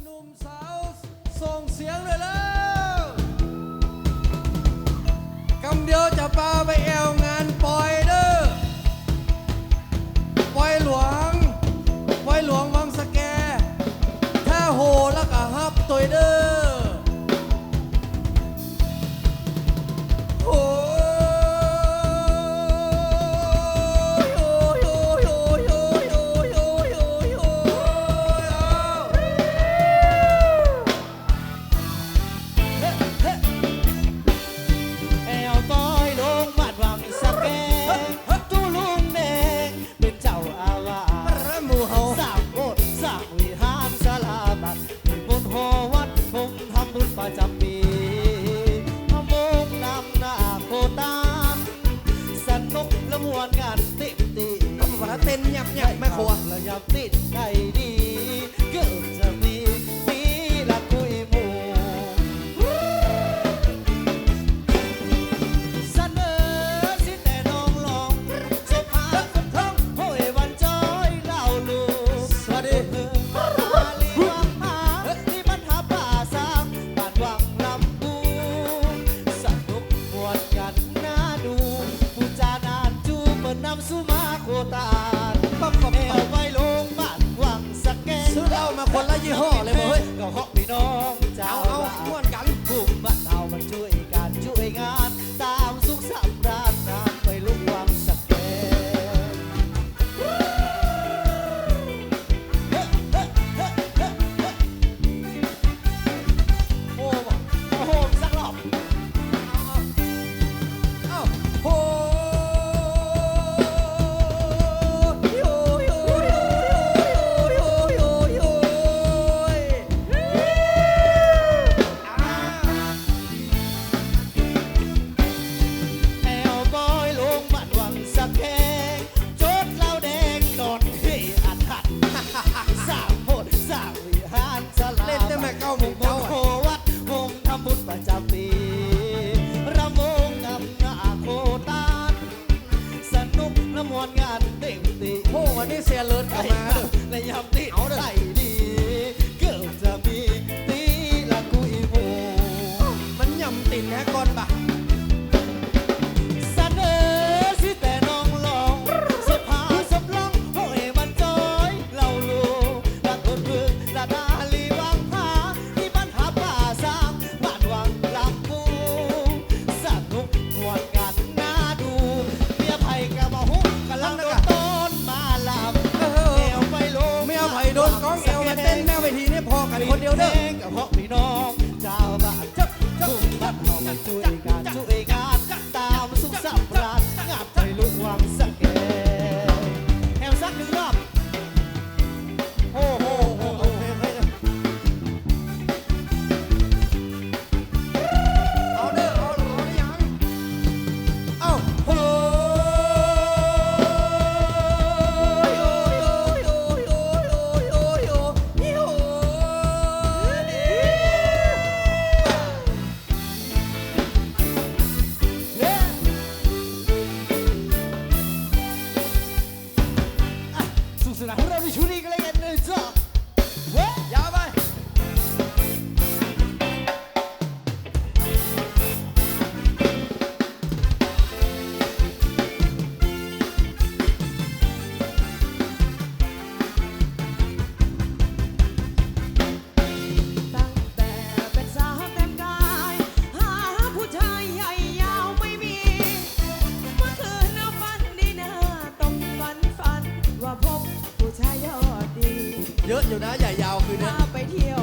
หนุ่มสาวส่งเสียงเลยแล้วกำเดียวจะพาไปแอวงานปอยเด้อปอยหลวงปอหลวงวังสแก ถ้โหล้วก็ฮับตัวเด้อับยับแม่ครัวระยับนี่ นบ่เสนอสิแต่น้องลองสภาสบลองโอ้ยมันจอยเล่าลูกละทนเพื่อละดาลีวังผาที่บ้านหาป่าสร้บ้านวังลำพูสนุกมวกันน่าดูเมียไผ่กะบ่ฮุกกำลังโดต้นมาลำเออเอวไปลง ไม่เไผ่โดนก้องเอวมาเต้นหน้าเทีนี่พอกันคนเดียวเด้อ คืนนาไปเที่ยว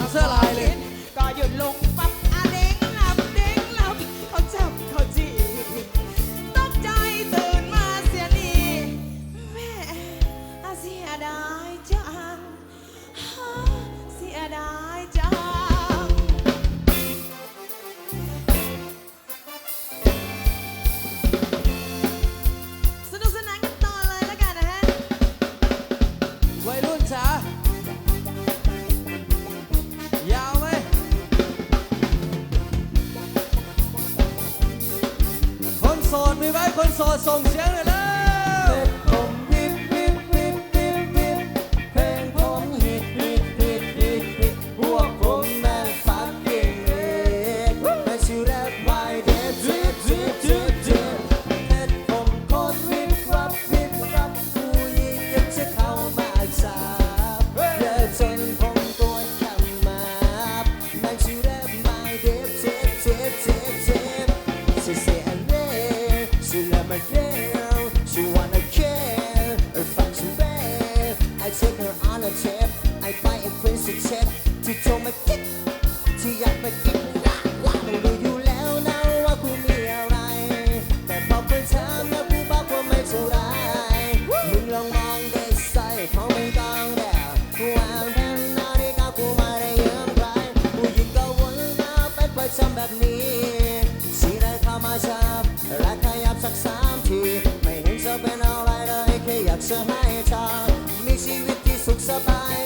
ำเสื้อลายเลย ก็หยุดลง songs. Yeah. สมัยชามีชีวิตที่สุขสบาย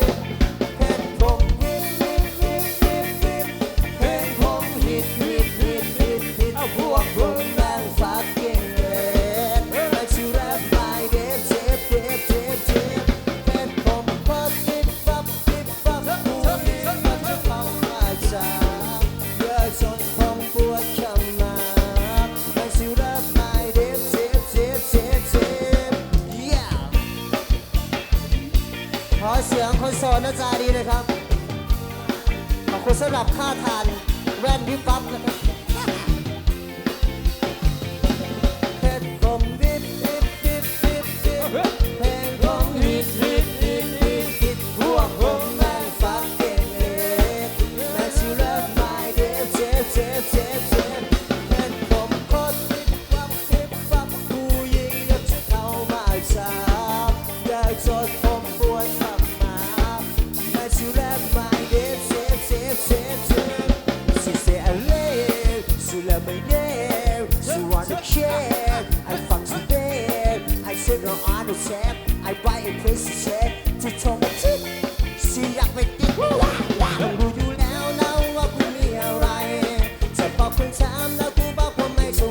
สำหรับค่าทานแว่นวิบวับนะครับ ไปรู้อยู่แล้วนะว่าคุณมีอะไร จะบอกคุณามแล้วกูบอกว่าไม่เท่า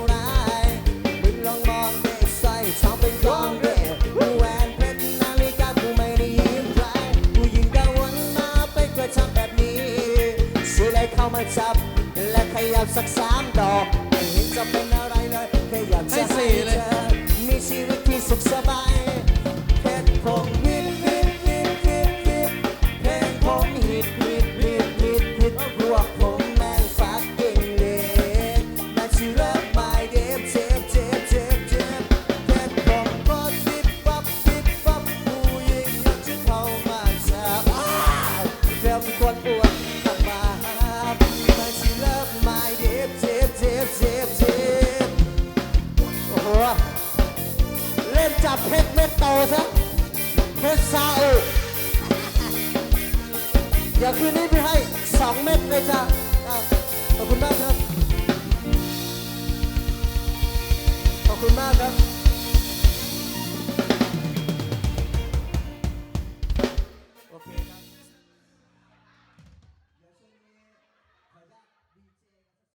มึงลองมองในใส่องเป็นของเรียแวนเพชรนาฬิกากูไม่ได้ยืมใครกูยิงกรวนมาไปกระทำแบบนี้ซื้อเข้ามาจับ และขยับสักสามดอกไม่เห็นจะเป็นอะไรเลยแค่อยากจะให้เธอมีชีวิตที่สุขสบาย เดี๋ยวคืนนี้พี่ให้สองเม็ดเลยจ้ะขอบคุณมากครับ ขอบคุณมากครับ